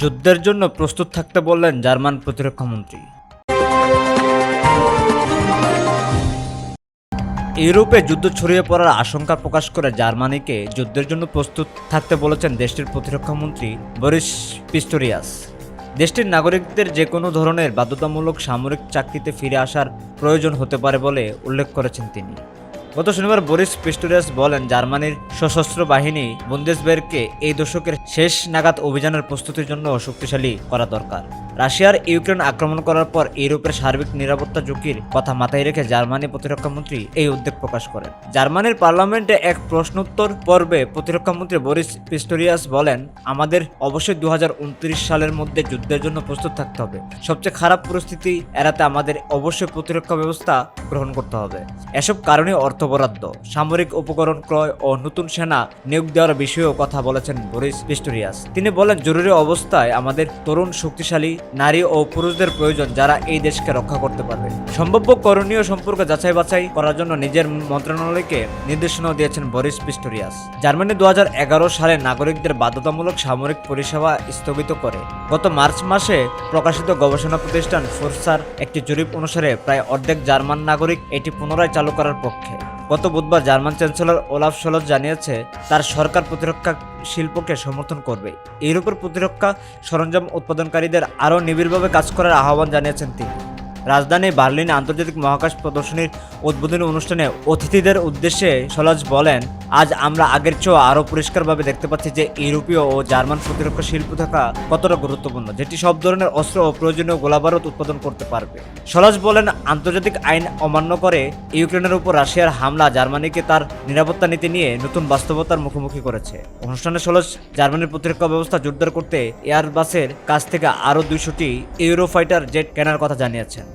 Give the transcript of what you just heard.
যুদ্ধের জন্য প্রস্তুত থাকতে বললেন জার্মান প্রতিরক্ষামন্ত্রী ইউরোপে যুদ্ধ ছড়িয়ে পড়ার আশঙ্কা প্রকাশ করে জার্মানিকে যুদ্ধের জন্য প্রস্তুত থাকতে বলেছেন দেশটির প্রতিরক্ষামন্ত্রী বরিস পিস্টোরিয়াস। দেশটির নাগরিকদের যে কোনো ধরনের বাধ্যতামূলক সামরিক চাকরিতে ফিরে আসার প্রয়োজন হতে পারে বলে উল্লেখ করেছেন তিনি। গত শনিবার বরিস পিস্টোরিয়াস বলেন জার্মানির সশস্ত্র বাহিনী বুন্দেসবের্গকে এই দশকের শেষ নাগাদ অভিযানের প্রস্তুতির জন্য শক্তিশালী করা দরকার। রাশিয়ার ইউক্রেন আক্রমণ করার পর ইউরোপের সার্বিক নিরাপত্তা ঝুঁকির কথা মাথায় রেখে জার্মানি প্রতিরক্ষামন্ত্রী এই উদ্বেগ প্রকাশ করেন। জার্মানির পার্লামেন্টে এক প্রশ্নোত্তর পর্বে প্রতিরক্ষামন্ত্রী বরিস পিস্টোরিয়াস বলেন, আমাদের অবশ্যই দু হাজার উনত্রিশ সালের মধ্যে যুদ্ধের জন্য প্রস্তুত থাকতে হবে। সবচেয়ে খারাপ পরিস্থিতি এড়াতে আমাদের অবশ্যই প্রতিরক্ষা ব্যবস্থা গ্রহণ করতে হবে। এসব কারণে অর্থ বরাদ্দ সামরিক উপকরণ ক্রয় ও নতুন সেনা নিয়োগ দেওয়ার বিষয়েও কথা বলেছেন বরিস পিস্টোরিয়াস। তিনি বলেন, জরুরি অবস্থায় আমাদের তরুণ শক্তিশালী নারী ও পুরুষদের প্রয়োজন যারা এই দেশকে রক্ষা করতে পারবে। সম্ভাব্য করণীয় সম্পর্কে যাচাই বাছাই করার জন্য নিজের মন্ত্রণালয়কে নির্দেশনাও দিয়েছেন বরিস পিস্টোরিয়াস। জার্মানি দু হাজার এগারো সালে নাগরিকদের বাধ্যতামূলক সামরিক পরিষেবা স্থগিত করে। গত মার্চ মাসে প্রকাশিত গবেষণা প্রতিষ্ঠান ফোর্সার একটি জরিপ অনুসারে প্রায় অর্ধেক জার্মান নাগরিক এটি পুনরায় চালু করার পক্ষে। গত বুধবার জার্মান চ্যান্সেলর ওলাফ সলজ জানিয়েছে, তার সরকার প্রতিরক্ষা শিল্পকে সমর্থন করবে। ইউরোপের প্রতিরক্ষা সরঞ্জাম উৎপাদনকারীদের আরও নিবিড়ভাবে কাজ করার আহ্বান জানিয়েছেন তিনি। রাজধানী বার্লিনে আন্তর্জাতিক মহাকাশ প্রদর্শনীর উদ্বোধনী অনুষ্ঠানে অতিথিদের উদ্দেশ্যে সলজ বলেন আজ আমরা আগের চেয়েও আরও পরিষ্কারভাবে দেখতে পাচ্ছি যে ইউরোপীয় ও জার্মান প্রতিরক্ষা শিল্প থাকা কতটা গুরুত্বপূর্ণ, যেটি সব ধরনের অস্ত্র ও প্রয়োজনীয় গোলাবারুদ উৎপাদন করতে পারবে। সলাজ বলেন, আন্তর্জাতিক আইন অমান্য করে ইউক্রেনের উপর রাশিয়ার হামলা জার্মানিকে তার নিরাপত্তা নীতি নিয়ে নতুন বাস্তবতার মুখোমুখি করেছে। অনুষ্ঠানে সলজ জার্মানির প্রতিরক্ষা ব্যবস্থা জোরদার করতে এয়ারবাসের কাছ থেকে আরও দুইশোটি ইউরোফাইটার জেট কেনার কথা জানিয়েছেন।